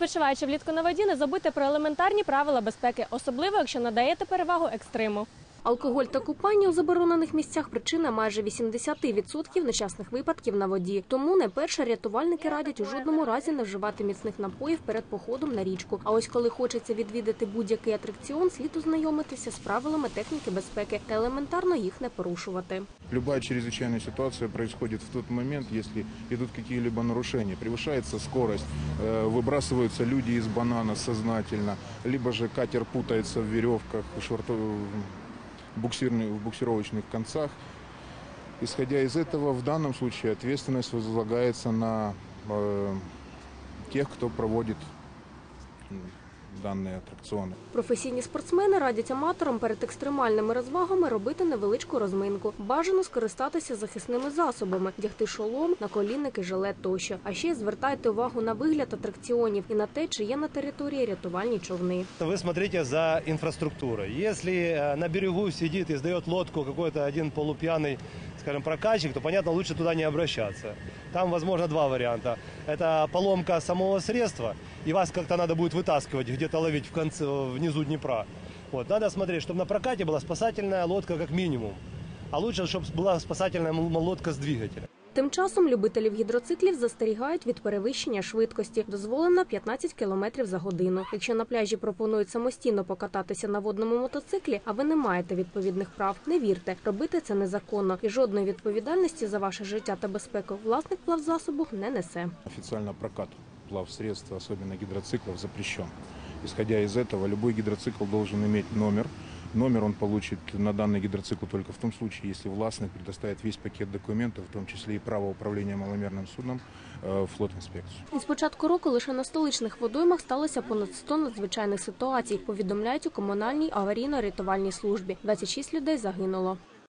Відпочиваючи влітку на воді, не забудьте про елементарні правила безпеки, особливо якщо надаєте перевагу екстриму. Алкоголь та купання у заборонених місцях причина майже 80% нещасних випадків на воді. Тому найперше рятувальники радять у жодному разі не вживати міцних напоїв перед походом на річку. А ось коли хочеться відвідати будь-який атракціон, слід ознайомитися з правилами техніки безпеки та елементарно їх не порушувати. Любая чрезвычайная ситуация происходит в тот момент, если идут какие-либо нарушения. Превышается скорость, э, выбрасываются люди из банана сознательно, либо же катер путается в веревках, шварто- в буксирных- в буксировочных концах. Исходя из этого, в данном случае ответственность возлагается на э, тех, кто проводит м, данные аттракционы. Професійні спортсмени радять аматорам перед екстремальними розвагами робити невеличку розминку. Бажано скористатися захисними засобами, вдягти шолом, наколінники, жилет тощо. А ще звертайте увагу на вигляд атракціонів і на те, чи є на території рятувальні човни. Вы смотрите за инфраструктурой. Если э, на берегу сидит и сдает лодку какой-то один полупьяный, скажем, прокатчик, то, понятно, лучше туда не обращаться. Там, возможно, два варианта. Это поломка самого средства, и вас как-то надо будет вытаскивать, где-то ловить в конце, внизу Днепра. Вот, надо смотреть, чтобы на прокате была спасательная лодка как минимум. А лучше, чтобы была спасательная м- лодка с двигателем. Тим часом любителів гідроциклів застерігають від перевищення швидкості. Дозволено 15 км за годину. Якщо на пляжі пропонують самостійно покататися на водному мотоциклі, а ви не маєте відповідних прав, не вірте, робити це незаконно і жодної відповідальності за ваше життя та безпеку власник плавзасобу не несе. Официально прокат плавсредств, особенно гидроциклов, запрещен. Исходя из этого, любой гидроцикл должен иметь номер. Номер он получит на данный гидроцикл только в том случае, если властник предоставит весь пакет документов, в том числе и право управления маломерным судном, э, в флот-инспекцию. Із початку року лише на столичних водоймах сталося понад 100 надзвичайних ситуацій. Повідомляють у комунальній аварійно-рятувальній службі. 26 людей загинуло.